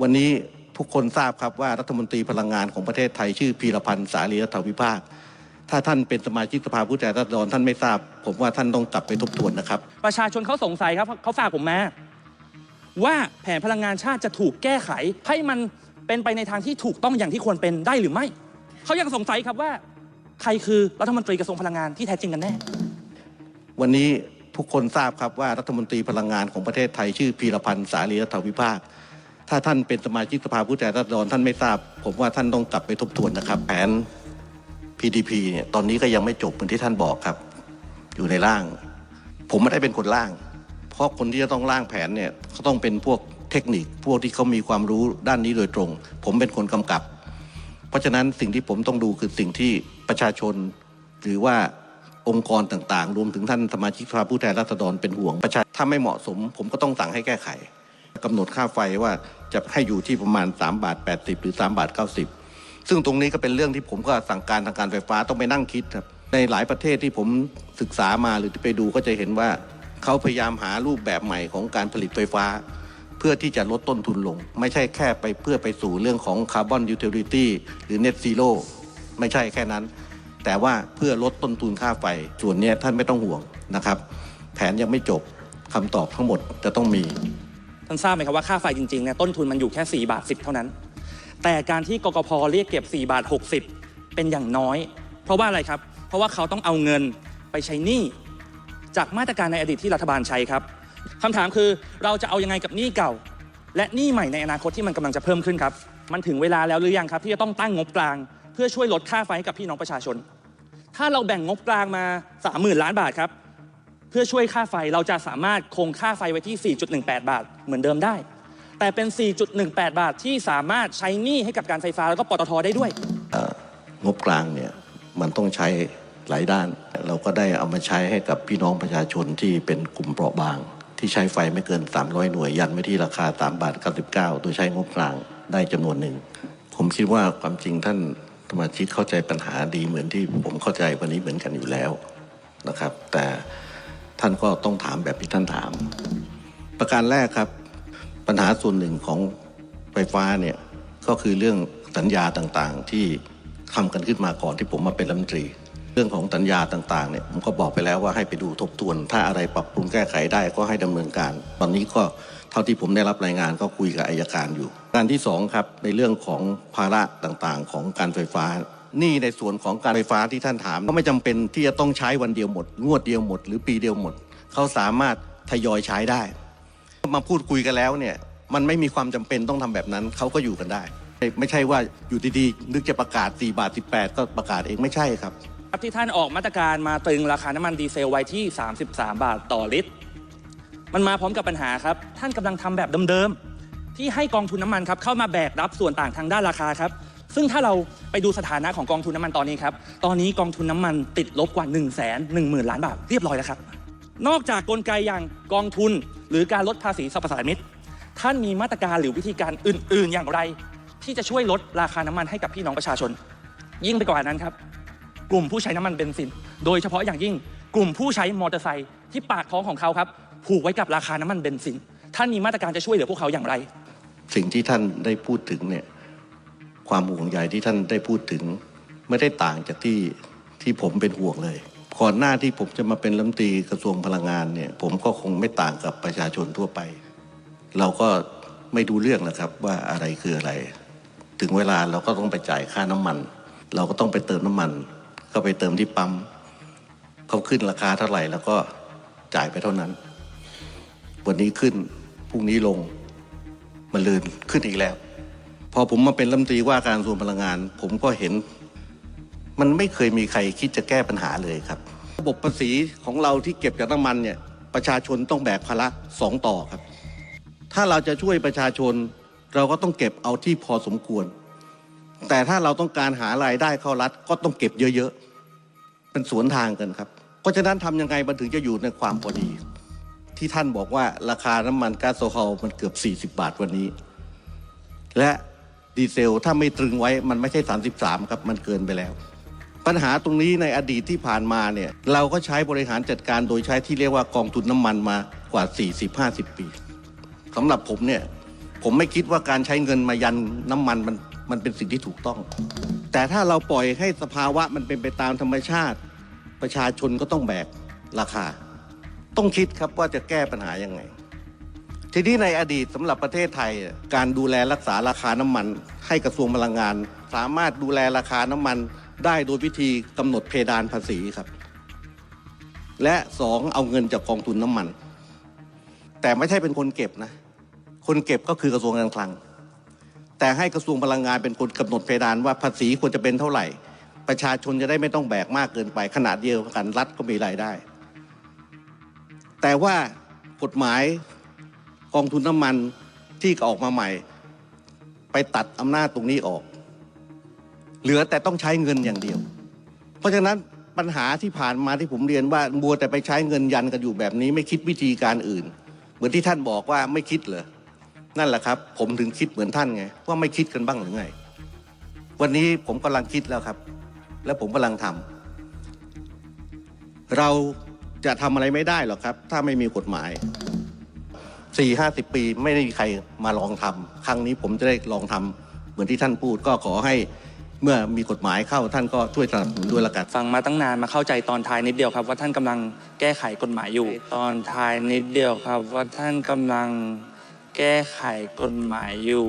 วันนี้ทุกคนทราบครับว่ารัฐมนตรีพลังงานของประเทศไทยชื่อพีรพันธ์สารีรัฐวิภาค ถ้าท่านเป็นสมาชิกสภาผู้แทนราษฎรท่านไม่ทราบ ผมว่าท่านต้องกลับไปทบทวนนะครับ ประชาชนเขาสงสัยครับเขาฝากผมมาว่าแผนพลังงานชาติจะถูกแก้ไข ให้มันเป็นไปในทางที่ถูกต้องอย่างที่ควรเป็นได้หรือไม่เขายังสงสัยครับว่า ใครคือรัฐมนตรีกระทรวงพลังงานที่แท้จริงกันแน่ วันนี้ทุกคนทราบครับว่ารัฐมนตรีพลังงานของประเทศไทยชื่อพีรพันธ์สารีรัฐวิภาค ถ้าท่านเป็นสมาชิกสภาผู้แทนราษฎรท่านไม่ทราบ ผมว่าท่านต้องกลับไปทบทวนนะครับ แผน PDP เนี่ยตอนนี้ก็ยังไม่จบเหมือนที่ท่านบอกครับ อยู่ในร่าง ผมไม่ได้เป็นคนร่าง เพราะคนที่จะต้องร่างแผนเนี่ยเขาต้องเป็นพวกเทคนิค พวกที่เขามีความรู้ด้านนี้โดยตรง ผมเป็นคนกำกับ เพราะฉะนั้นสิ่งที่ผมต้องดูคือสิ่งที่ประชาชน หรือว่าองค์กรต่างๆ รวมถึงท่านสมาชิกสภาผู้แทนราษฎรเป็นห่วงประชาถ้าไม่เหมาะสม ผมก็ต้องสั่งให้แก้ไข กำหนดค่าไฟว่าจะให้อยู่ที่ประมาณ3บาท80 หรือ3บาท90 ซึ่งตรงนี้ก็เป็นเรื่องที่ผมก็สั่งการทางการไฟฟ้าต้องไปนั่งคิดครับในหลายประเทศที่ผมศึกษามาหรือที่ไปดูก็จะเห็นว่าเขาพยายามหารูปแบบใหม่ของการผลิตไฟฟ้า เพื่อที่จะลดต้นทุนลง ไม่ใช่แค่ไปเพื่อไปสู่เรื่องของคาร์บอนยูทิลิตี้หรือเน็ตซีโร่ไม่ใช่แค่นั้น แต่ว่าเพื่อลดต้นทุนค่าไฟ ส่วนนี้ท่านไม่ต้องห่วงนะครับ แผนยังไม่จบคำตอบทั้งหมดจะต้องมี ท่านทราบไหมครับว่าค่าไฟจริงๆเนี่ยต้นทุนมันอยู่แค่ 4 บาท 10 เท่านั้น แต่การที่กกพเรียกเก็บ 4 บาท 60 เป็นอย่างน้อย เพราะว่าอะไรครับ เพราะว่าเขาต้องเอาเงินไปใช้หนี้จากมาตรการในอดีตที่รัฐบาลใช้ครับคำถามคือเราจะเอายังไงกับหนี้เก่า และหนี้ใหม่ในอนาคตที่มันกำลังจะเพิ่มขึ้นครับมันถึงเวลาแล้วหรือยังครับ ที่จะต้องตั้งงบกลาง เพื่อช่วยลดค่าไฟให้กับพี่น้องประชาชน ถ้าเราแบ่งงบกลางมา 30,000 ล้านบาทครับ เพื่อช่วยค่าไฟเราจะสามารถคงค่าไฟไว้ที่ 4.18 บาท เหมือนเดิมได้ แต่เป็น 4.18 บาทที่สามารถใช้หนี้ให้กับการไฟฟ้าแล้วก็ปตทได้ด้วย งบกลางเนี่ยมันต้องใช้หลายด้าน เราก็ได้เอามาใช้ให้กับพี่น้องประชาชนที่เป็นกลุ่มเปราะบาง ที่ใช้ไฟไม่เกิน 300 หน่วยยันไว้ที่ราคา 3 บาท 99 โดยใช้งบกลางได้จำนวนหนึ่ง ผมคิดว่าความจริงท่านสมาชิกเข้าใจปัญหาดีเหมือนที่ผมเข้าใจวันนี้เหมือนกันอยู่แล้วนะครับ แต่ ท่านก็ต้องถามแบบที่ท่านถาม ประการแรกครับ ปัญหาส่วนหนึ่งของไฟฟ้าเนี่ยก็คือเรื่องสัญญาต่างๆ ที่ทำกันขึ้นมาก่อนที่ผมมาเป็นรัฐมนตรี เรื่องของสัญญาต่างๆเนี่ยผมก็บอกไปแล้วว่าให้ไปดูทบทวน ถ้าอะไรปรับปรุงแก้ไขได้ก็ให้ดำเนินการ ตอนนี้ก็เท่าที่ผมได้รับรายงานก็คุยกับอายการอยู่ การที่สองครับในเรื่องของภาระต่างๆ ของการไฟฟ้า นี่ในส่วนของการไฟฟ้าที่ท่านถามก็ไม่จำเป็นที่จะต้องใช้วันเดียวหมด งวดเดียวหมด หรือปีเดียวหมด เขาสามารถทยอยใช้ได้ มาพูดคุยกันแล้วเนี่ยมันไม่มีความจำเป็นต้องทำแบบนั้นเขาก็อยู่กันได้ไม่ไม่ใช่ว่าอยู่ดีๆนึกจะประกาศ 4 บาท 18 ก็ประกาศเองไม่ใช่ครับครับที่ท่านออกมาตรการมาตรึงราคาน้ำมันดีเซลไว้ที่ 33 บาทต่อลิตร มันมาพร้อมกับปัญหาครับ ท่านกำลังทำแบบเดิมๆที่ให้กองทุนน้ำมันครับเข้ามาแบกรับส่วนต่างทางด้านราคาครับ ซึ่งถ้าเราไปดูสถานะของกองทุนน้ำมันตอนนี้ครับ ตอนนี้กองทุนน้ำมันติดลบกว่า 1 1 0 0 0 0 ล้านบาทเรียบร้อยแล้วครับ นอกจากกลไกอย่างกองทุนหรือการลดภาษีสรรพสามิตท่านมีมาตรการหรือวิธีการอื่น ๆ อย่างไร ที่จะช่วยลดราคาน้ำมันให้กับพี่น้องประชาชน ยิ่งไปกว่านั้นครับ กลุ่มผู้ใช้น้ำมันเบนซิน โดยเฉพาะอย่างยิ่งกลุ่มผู้ใช้มอเตอร์ไซค์ที่ปากท้องของเขาครับผูกไว้กับราคาน้ำมันเบนซิน ท่านมีมาตรการจะช่วยเหลือพวกเขาอย่างไร สิ่งที่ท่านได้พูดถึงเนี่ย ความห่วงใยที่ท่านได้พูดถึง ไม่ได้ต่างจากที่ที่ผมเป็นห่วงเลยก่อนหน้าที่ผมจะมาเป็นรัฐมนตรีกระทรวงพลังงานเนี่ย ผมก็คงไม่ต่างกับประชาชนทั่วไป เราก็ไม่ดูเรื่องนะครับว่าอะไรคืออะไร ถึงเวลาเราก็ต้องไปจ่ายค่าน้ำมัน เราก็ต้องไปเติมน้ำมัน ก็ไปเติมที่ปั๊มเขาขึ้นราคาเท่าไหร่แล้วก็จ่ายไปเท่านั้น วันนี้ขึ้นพรุ่งนี้ลงมันลืนขึ้นอีกแล้ว พอผมมาเป็นรัฐมนตรีว่าการกระทรวงพลังงาน ผมก็เห็น มันไม่เคยมีใครคิดจะแก้ปัญหาเลยครับ ระบบภาษีของเราที่เก็บจากน้ำมันเนี่ยประชาชนต้องแบกภาระสองต่อครับ ถ้าเราจะช่วยประชาชน เราก็ต้องเก็บเอาที่พอสมควร แต่ถ้าเราต้องการหารายได้เข้ารัฐก็ต้องเก็บเยอะๆเป็นสวนทางกันครับ เพราะฉะนั้นทำยังไงมันถึงจะอยู่ในความพอดี ที่ท่านบอกว่าราคาน้ำมันก๊าซโซฮอลมันเกือบ 40 บาทวันนี้ และ ดีเซล ถ้าไม่ตรึงไว้มันไม่ใช่ 33 ครับ มันเกินไปแล้ว ปัญหาตรงนี้ในอดีตที่ผ่านมาเนี่ย เราก็ใช้บริหารจัดการโดยใช้ที่เรียกว่ากองทุนน้ำมันมากว่า 40-50 ปีสำหรับผมเนี่ยผมไม่คิดว่าการใช้เงินมายันน้ำมันมันมันเป็นสิ่งที่ถูกต้อง แต่ถ้าเราปล่อยให้สภาวะมันเป็นไปตามธรรมชาติ ประชาชนก็ต้องแบกราคา ต้องคิดครับว่าจะแก้ปัญหายังไง ทีนี้ในอดีตสำหรับประเทศไทย การดูแลรักษาราคาน้ำมัน ให้กระทรวงพลังงาน สามารถดูแลราคาน้ำมันได้โดยวิธีกำหนดเพดานภาษีครับ และสองเอาเงินจากกองทุนน้ำมัน แต่ไม่ใช่เป็นคนเก็บนะ คนเก็บก็คือกระทรวงการคลัง แต่ให้กระทรวงพลังงานเป็นคนกำหนดเพดานว่าภาษีควรจะเป็นเท่าไหร่ ประชาชนจะได้ไม่ต้องแบกมากเกินไปขนาดเดียวกันรัฐก็มีรายได้ แต่ว่ากฎหมาย กองทุนน้ำมันที่ออกมาใหม่ ไปตัดอำนาจตรงนี้ออก เหลือแต่ต้องใช้เงินอย่างเดียว เพราะฉะนั้นปัญหาที่ผ่านมาที่ผมเรียนว่าบัวแต่ไปใช้เงินยันกันอยู่แบบนี้ ไม่คิดวิธีการอื่น เหมือนที่ท่านบอกว่าไม่คิดเหรอนั่นแหละครับ ผมถึงคิดเหมือนท่านไงว่าไม่คิดกันบ้างหรือไง วันนี้ผมกำลังคิดแล้วครับ และผมกำลังทำเราจะทำอะไรไม่ได้หรอกครับ ถ้าไม่มีกฎหมาย สี่ห้าสิบปีไม่ได้มีใครมาลองทำครั้งนี้ผมจะได้ลองทำเหมือนที่ท่านพูดก็ขอให้เมื่อมีกฎหมายเข้าท่านก็ช่วยสนับสนุนด้วยละกันฟังมาตั้งนานมาเข้าใจตอนท้ายนิดเดียวครับ ว่าท่านกำลังแก้ไขกฎหมายอยู่ ตอนท้ายนิดเดียวครับ ว่าท่านกำลังแก้ไขกฎหมายอยู่